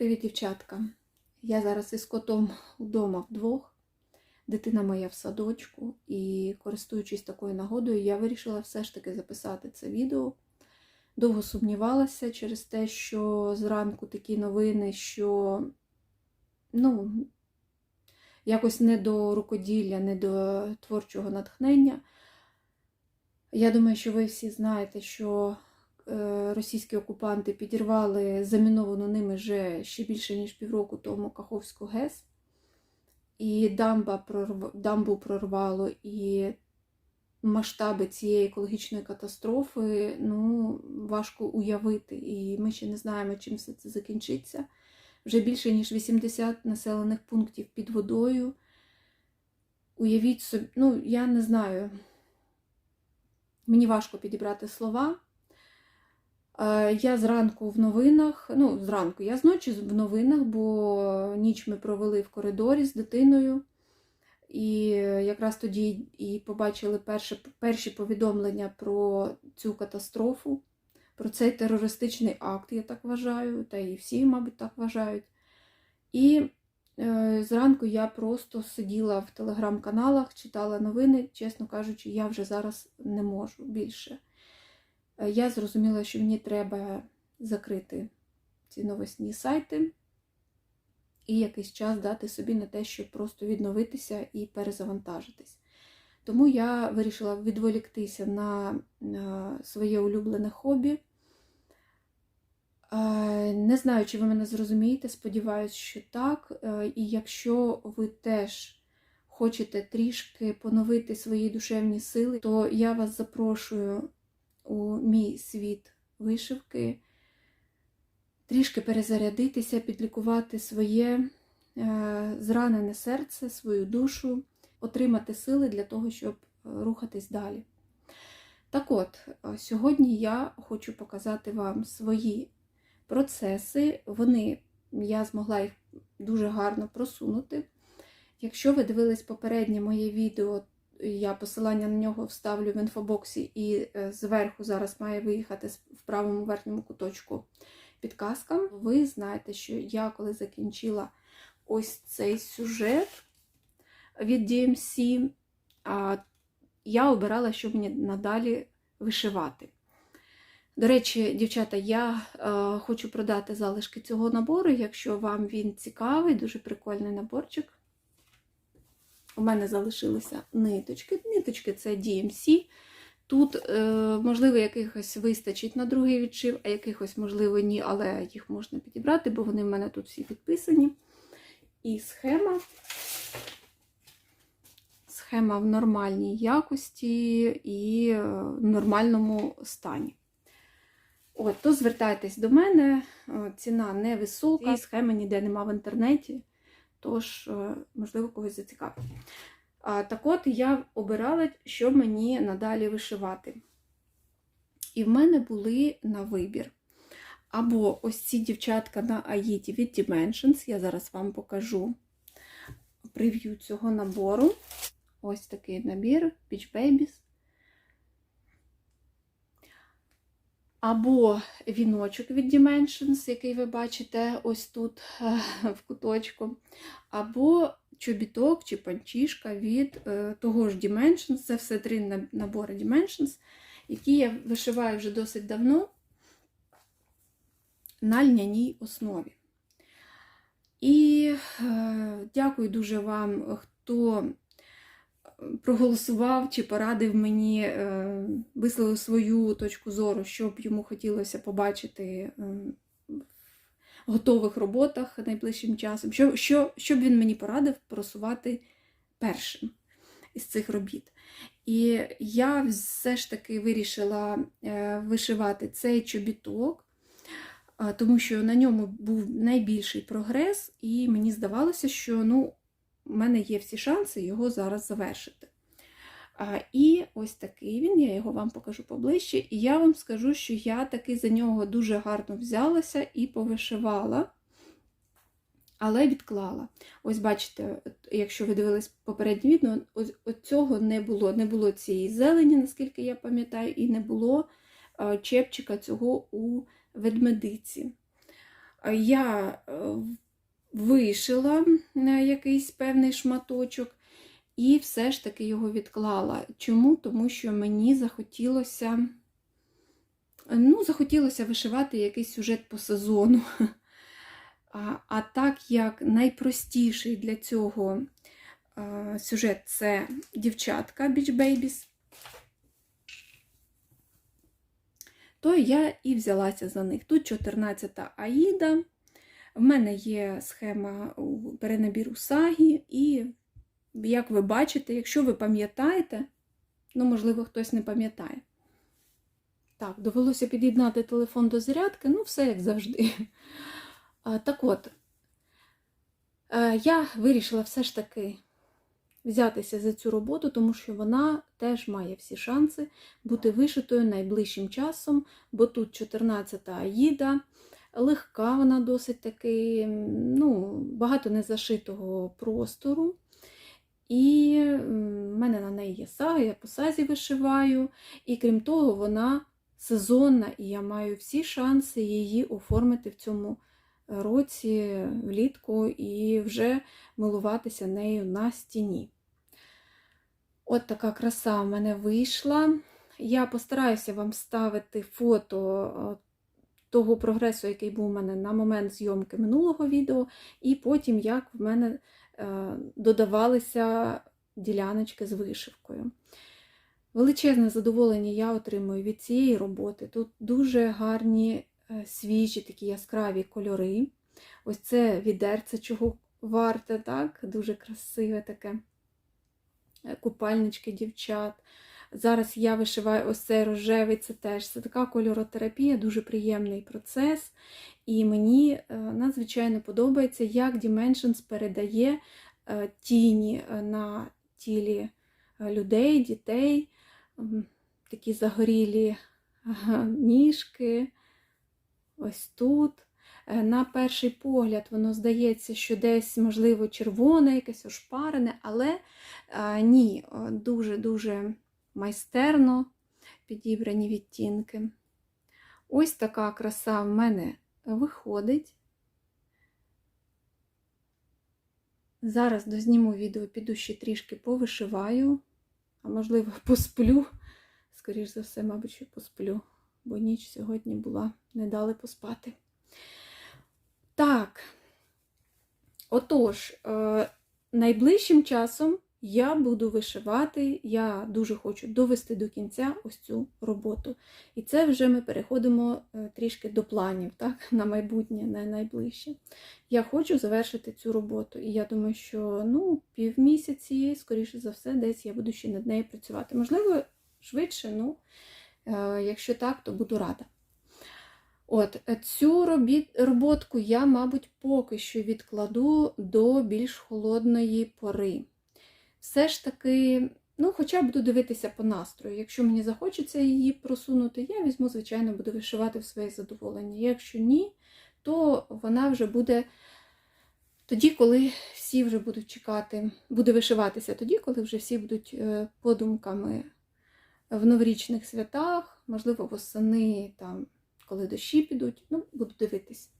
Привіт, дівчатка. Я зараз із котом вдома вдвох. Дитина моя в садочку, і користуючись такою нагодою, я вирішила все ж таки записати це відео. Довго сумнівалася через те, що зранку такі новини, що ну, якось не до рукоділля, не до творчого натхнення. Я думаю, що ви всі знаєте, що російські окупанти підірвали заміновану ними вже ще більше ніж півроку тому Каховську ГЕС. І дамба прорв... дамбу прорвало, і масштаби цієї екологічної катастрофи ну, важко уявити. І ми ще не знаємо, чим все це закінчиться. Вже більше ніж 80 населених пунктів під водою. Уявіть собі, ну, я не знаю. Мені важко підібрати слова. Е, Я зранку в новинах, ну, зранку, я зночі в новинах, бо ніч ми провели в коридорі з дитиною. І якраз тоді і побачили перші, перші повідомлення про цю катастрофу, про цей терористичний акт, я так вважаю, та і всі, мабуть, так вважають. І е, зранку я просто сиділа в телеграм-каналах, читала новини, чесно кажучи, я вже зараз не можу більше. Е, Я зрозуміла, що мені треба закрити ці новосні сайти і якийсь час дати собі на те, щоб просто відновитися і перезавантажитись. Тому я вирішила відволіктися на, своє улюблене хобі. Е, Не знаю, чи ви мене зрозумієте, сподіваюся, що так. Е, І якщо ви теж хочете трішки поновити свої душевні сили, то я вас запрошую у мій світ вишивки, трішки перезарядитися, підлікувати своє е, зранене серце, свою душу, отримати сили для того, щоб рухатись далі. Так от, е, сьогодні я хочу показати вам свої процеси. Вони, я змогла їх дуже гарно просунути. Якщо ви дивились попереднє моє відео, я посилання на нього вставлю в інфобоксі, і е, зверху зараз має виїхати в правому верхньому куточку підказка. Ви знаєте, що я коли закінчила ось цей сюжет від DMC, я обирала, що мені надалі вишивати. До речі, дівчата, я е, хочу продати залишки цього набору, якщо вам він цікавий, дуже прикольний наборчик. У мене залишилися ниточки. Ниточки це DMC. Тут, е, можливо, якихось вистачить на другий відшив, а якихось, можливо, ні, але їх можна підібрати, бо вони в мене тут всі підписані. І схема. Схема в нормальній якості і в нормальному стані. От, то звертайтесь до мене, ціна невисока, схеми ніде нема в інтернеті, тож, можливо, когось зацікавить. Так от я обирала, що мені надалі вишивати. І в мене були на вибір. Або ось ці дівчатка на Аїті від Dimensions, я зараз вам покажу прев'ю цього набору. Ось такий набір Peach Babies. Або віночок від Dimensions, який ви бачите ось тут в куточку. Або чобіток чи панчішка від е, того ж Dimensions. Це все три набори Dimensions, які я вишиваю вже досить давно на льняній основі. І е, дякую дуже вам, хто проголосував чи порадив мені, е, висловив свою точку зору, що б йому хотілося побачити е, в готових роботах найближчим часом. Що, що, що б він мені порадив просувати першим із цих робіт. І я все ж таки вирішила е, вишивати цей чобіток, тому що на ньому був найбільший прогрес, і мені здавалося, що ну, в мене є всі шанси його зараз завершити. А, І ось такий він, я його вам покажу поближче. І я вам скажу, що я таки за нього дуже гарно взялася і повишивала, але відклала. Ось бачите, якщо ви дивились попереднє відео, ось, цього не було. Не було цієї зелені, наскільки я пам'ятаю, і не було чепчика цього у ведмедиці. Я е, вишила е, якийсь певний шматочок і все ж таки його відклала. Чому? Тому що мені захотілося, ну, захотілося вишивати якийсь сюжет по сезону. А, а так як найпростіший для цього е, сюжет це дівчатка Beach Babies, то я і взялася за них. Тут 14-та Аїда. В мене є схема перенабіру сагі, і, як ви бачите, якщо ви пам'ятаєте, ну, можливо, хтось не пам'ятає. Так, довелося під'єднати телефон до зарядки, ну, все як завжди. Так от, е, я вирішила все ж таки взятися за цю роботу, тому що вона теж має всі шанси бути вишитою найближчим часом, бо тут 14-та Аїда, легка вона досить таки, ну, багато незашитого простору. І в мене на неї є сага, я по сазі вишиваю. І крім того, вона сезонна, і я маю всі шанси її оформити в цьому році влітку і вже милуватися нею на стіні. От така краса в мене вийшла. Я постараюся вам ставити фото е, того прогресу, який був у мене на момент зйомки минулого відео, і потім, як в мене е, додавалися діляночки з вишивкою. Величезне задоволення я отримую від цієї роботи. Тут дуже гарні е, свіжі, такі яскраві кольори. Ось це відерце, чого варте, так? Дуже красиве таке Е, купальнички дівчат. Зараз я вишиваю ось цей рожевий, це теж це така кольоротерапія, дуже приємний процес. І мені е, надзвичайно подобається, як Dimensions передає е, тіні на тілі людей, дітей, такі загорілі ніжки. Ось тут. Е, На перший погляд, воно здається, що десь, можливо, червоне, якесь ошпарене, але ні, дуже-дуже майстерно підібрані відтінки. Ось така краса в мене виходить. Зараз дозніму відео, піду ще трішки повишиваю, а можливо, посплю. Скоріш за все, мабуть, що посплю, бо ніч сьогодні була, не дали поспати. Так, отож, е, найближчим часом я буду вишивати, я дуже хочу довести до кінця ось цю роботу. І це вже ми переходимо е, трішки до планів, так, на майбутнє, на найближче. Я хочу завершити цю роботу. І я думаю, що ну, півмісяці, скоріше за все, десь я буду ще над нею працювати. Можливо, швидше, ну, е, якщо так, то буду рада. От, е, цю робіт, роботку я, мабуть, поки що відкладу до більш холодної пори. Все ж таки, ну, хоча буду дивитися по настрою. Якщо мені захочеться її просунути, я візьму, звичайно, буду вишивати в своє задоволення. Якщо ні, то вона вже буде тоді, коли всі вже будуть чекати, буде вишиватися тоді, коли вже всі будуть е, подумками в новорічних святах, можливо, восени там коли дощі підуть, ну, буду дивитись.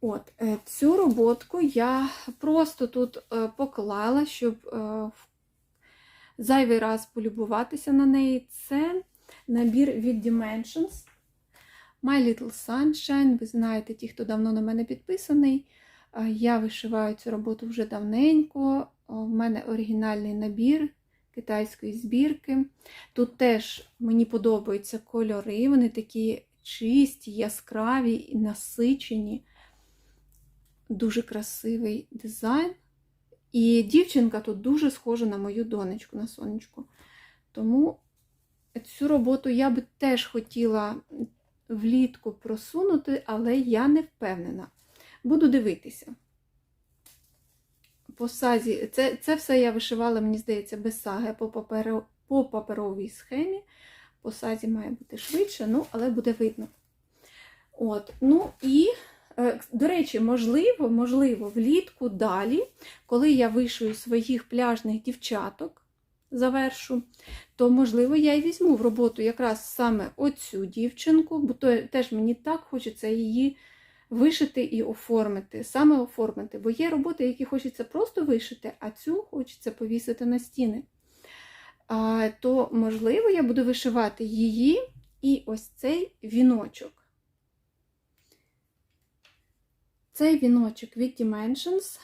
От, е, цю роботку я просто тут е, поклала, щоб е, зайвий раз полюбуватися на неї. Це набір від Dimensions. My Little Sunshine. Ви знаєте, ті, хто давно на мене підписаний. Я вишиваю цю роботу вже давненько. У мене оригінальний набір китайської збірки. Тут теж мені подобаються кольори, вони такі чисті, яскраві і насичені. Дуже красивий дизайн. І дівчинка тут дуже схожа на мою донечку, на сонечку. Тому цю роботу я би теж хотіла влітку просунути, але я не впевнена. Буду дивитися по сазі, це це все я вишивала, мені здається, без саги по, паперо, по паперовій схемі. По сазі має бути швидше, ну, але буде видно. От, ну і, до речі, можливо, можливо, влітку далі, коли я вишую своїх пляжних дівчаток, завершу, то, можливо, я і візьму в роботу якраз саме оцю дівчинку, бо то теж мені так хочеться її вишити і оформити, саме оформити. Бо є роботи, які хочеться просто вишити, а цю хочеться повісити на стіни. То, можливо, я буду вишивати її і ось цей віночок. Цей віночок від Dimensions.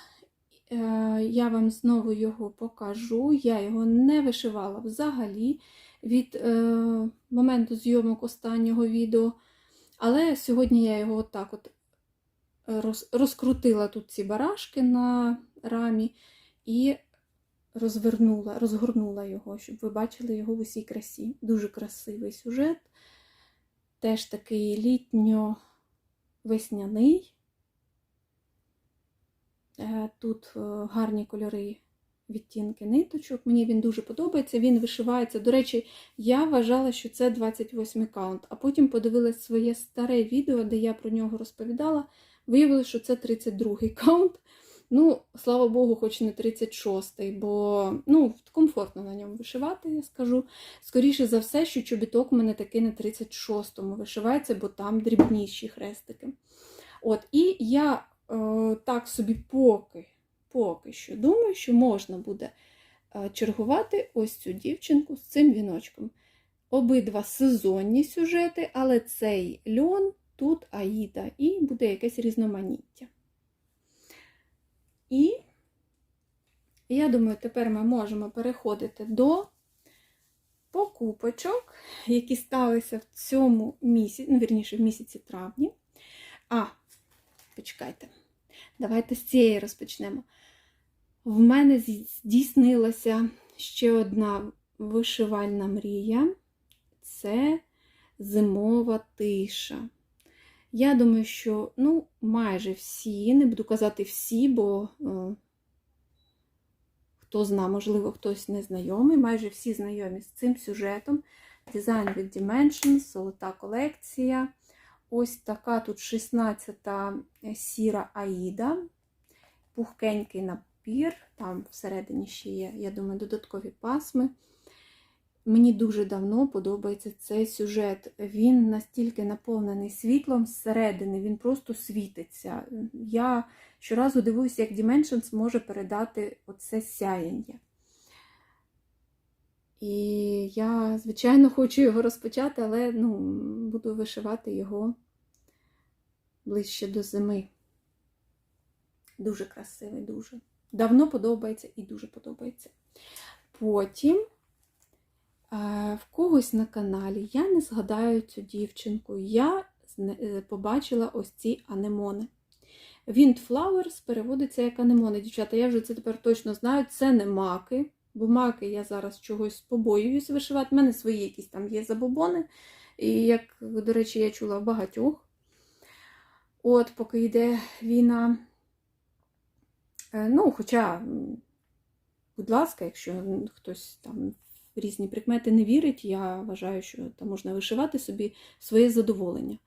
Е, Я вам знову його покажу. Я його не вишивала взагалі від е, моменту зйомок останнього відео. Але сьогодні я його отак от розкрутила тут ці барашки на рамі і розвернула, розгорнула його, щоб ви бачили його в усій красі. Дуже красивий сюжет. Теж такий літньо-весняний. Е, Тут е, гарні кольори відтінки ниточок. Мені він дуже подобається. Він вишивається. До речі, я вважала, що це 28 каунт, а потім подивилась своє старе відео, де я про нього розповідала. Виявилося, що це 32 каунт. Ну, слава Богу, хоч не 36-й, бо ну, комфортно на ньому вишивати, я скажу. Скоріше за все, що чобіток у мене таки на 36-му вишивається, бо там дрібніші хрестики. От, І я так собі поки, поки що думаю, що можна буде е, чергувати ось цю дівчинку з цим віночком. Обидва сезонні сюжети, але цей льон, тут Аїда, і буде якесь різноманіття. І я думаю, тепер ми можемо переходити до покупочок, які сталися в цьому місяці, ну, вірніше, в місяці травні. А, почекайте, давайте з цієї розпочнемо. В мене здійснилася ще одна вишивальна мрія це зимова тиша. Я думаю, що ну, майже всі, не буду казати всі, бо е, хто зна, можливо, хтось не знайомий, майже всі знайомі з цим сюжетом. Дизайн від Dimensions, золота колекція. Ось така тут 16-та сіра Аїда, пухкенький набір, там всередині ще є, я думаю, додаткові пасми. Мені дуже давно подобається цей сюжет. Він настільки наповнений світлом зсередини, він просто світиться. Я щоразу дивуюся, як Dimensions може передати оце сяяння. І я, звичайно, хочу його розпочати, але ну, буду вишивати його ближче до зими. Дуже красивий, дуже. Давно подобається і дуже подобається. Потім. В когось на каналі я не згадаю цю дівчинку. Я побачила ось ці анемони. Windflowers переводиться як анемони. Дівчата, я вже це тепер точно знаю. Це не маки, бо маки я зараз чогось побоююсь вишивати. У мене свої якісь там є забобони. І, як, до речі, я чула в багатьох. От, поки йде війна. Ну, хоча, будь ласка, якщо хтось там в різні прикмети не вірить, я вважаю, що там можна вишивати собі своє задоволення,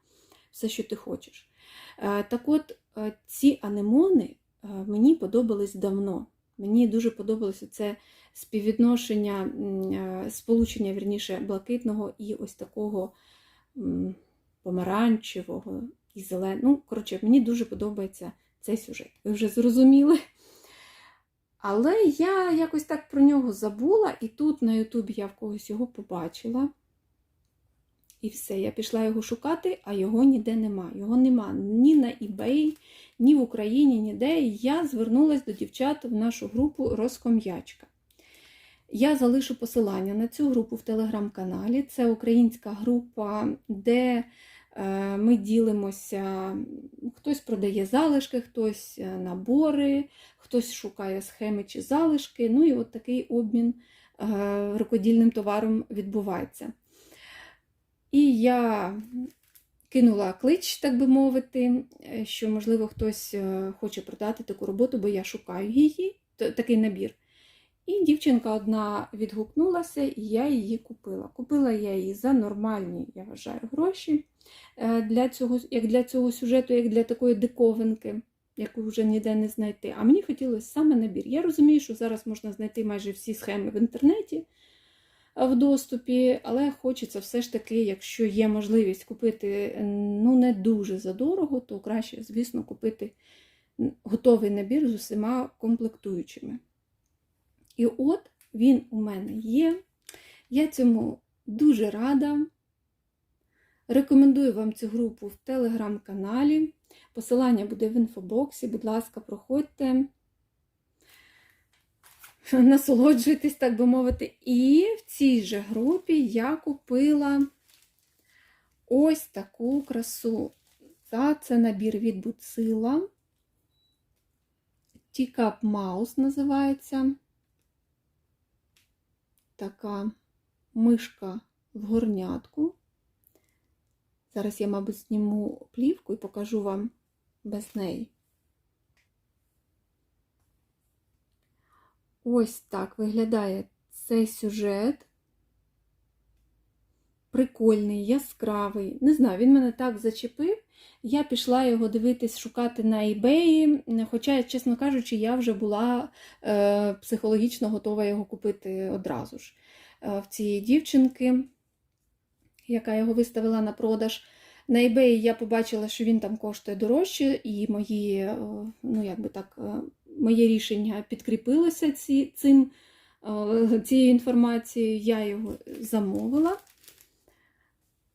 все, що ти хочеш. Е, так от, е, ці анемони е, мені подобались давно. Мені дуже подобалося це співвідношення, сполучення вірніше, блакитного і ось такого помаранчевого і зеленого. Ну, коротше, мені дуже подобається цей сюжет. Ви вже зрозуміли. Але я якось так про нього забула, і тут на Ютубі я в когось його побачила. І все, я пішла його шукати, а його ніде нема. Його нема ні на eBay, ні в Україні, ніде. І я звернулася до дівчат в нашу групу Розком'ячка. Я залишу посилання на цю групу в телеграм-каналі. Це українська група, де Е, ми ділимося, хтось продає залишки, хтось е, набори, хтось шукає схеми чи залишки. Ну і от такий обмін е, рукодільним товаром відбувається. І я кинула клич, так би мовити, що, можливо, хтось хоче продати таку роботу, бо я шукаю її, такий набір. І дівчинка одна відгукнулася, і я її купила. Купила я її за нормальні, я вважаю, гроші. Для цього, Як для цього сюжету, як для такої диковинки. яку вже ніде не знайти. А мені хотілося саме набір. Я розумію, що зараз можна знайти майже всі схеми в інтернеті е, в доступі, але хочеться все ж таки, якщо є можливість купити ну, не дуже задорого, то краще, звісно, купити готовий набір з усіма комплектуючими. І от він у мене є. Я цьому дуже рада. Рекомендую вам цю групу в телеграм-каналі. Посилання буде в інфобоксі. Будь ласка, проходьте, насолоджуйтесь, так би мовити. І в цій же групі я купила ось таку красу. Та це набір від Буцила. Teacup Mouse називається. Така мишка в горнятку. Зараз я, мабуть, зніму плівку і покажу вам без неї. Ось так виглядає цей сюжет. Прикольний, яскравий. Не знаю, він мене так зачепив. Я пішла його дивитись, шукати на eBay, хоча, чесно кажучи, я вже була е, психологічно готова його купити одразу ж. Е, в цієї дівчинки, яка його виставила на продаж. На eBay я побачила, що він там коштує дорожче, і мої, е, ну, якби так, е, моє рішення підкріпилося ці, цим, е, цією інформацією. Я його замовила.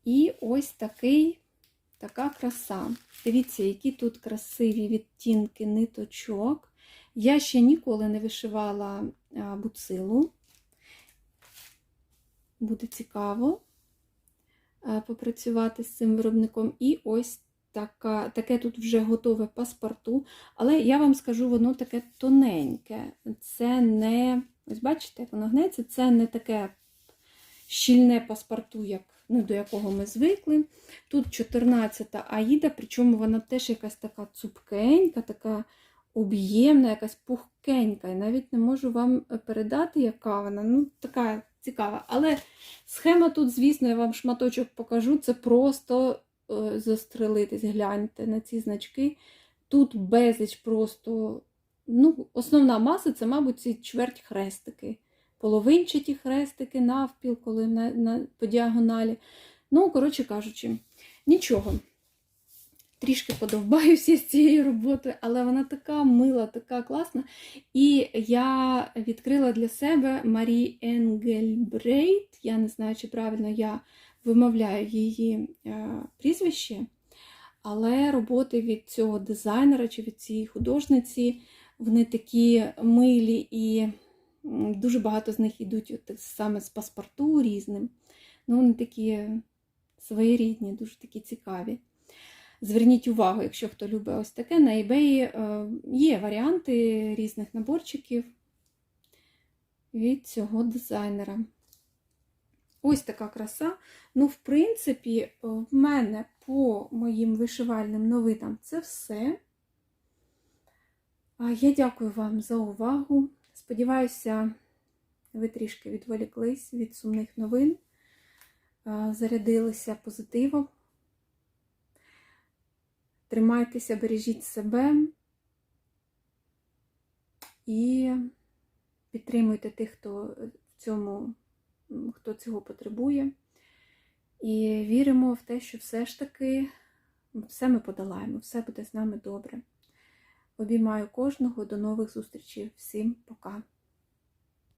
І ось такий, така краса. Дивіться, які тут красиві відтінки ниточок. Я ще ніколи не вишивала буцилу. Буде цікаво попрацювати з цим виробником. І ось така, таке тут вже готове паспорту. Але я вам скажу, воно таке тоненьке. Це не, ось бачите, як воно гнеться, це не таке щільне паспорту, як, ну, до якого ми звикли. Тут 14-та аїда, причому вона теж якась така цупкенька, така об'ємна, якась пухкенька. І навіть не можу вам передати, яка вона. Ну, така цікава. Але схема тут, звісно, я вам шматочок покажу. Це просто застрелитись. Гляньте на ці значки. Тут безліч просто. ну, Основна маса це, мабуть, ці чверть хрестики. Половинчаті хрестики, навпіл, коли на, на, по діагоналі. Ну, коротше кажучи, нічого. Трішки подовбаюся з цією роботою, але вона така мила, така класна. І я відкрила для себе Марі Енгельбрейт. Я не знаю, чи правильно я вимовляю її е, прізвище. Але роботи від цього дизайнера чи від цієї художниці, вони такі милі і дуже багато з них йдуть от, саме з паспорту різним. Ну, Вони такі своєрідні, дуже такі цікаві. Зверніть увагу, якщо хто любить ось таке, на eBay е, є варіанти різних наборчиків від цього дизайнера. Ось така краса. Ну, в принципі, в мене по моїм вишивальним новинам це все. Я дякую вам за увагу. Сподіваюся, ви трішки відволіклись від сумних новин, зарядилися позитивом. Тримайтеся, бережіть себе і підтримуйте тих, хто в цьому, хто цього потребує. І віримо в те, що все ж таки все ми подолаємо, все буде з нами добре. Обіймаю кожного, до нових зустрічей. Всім пока!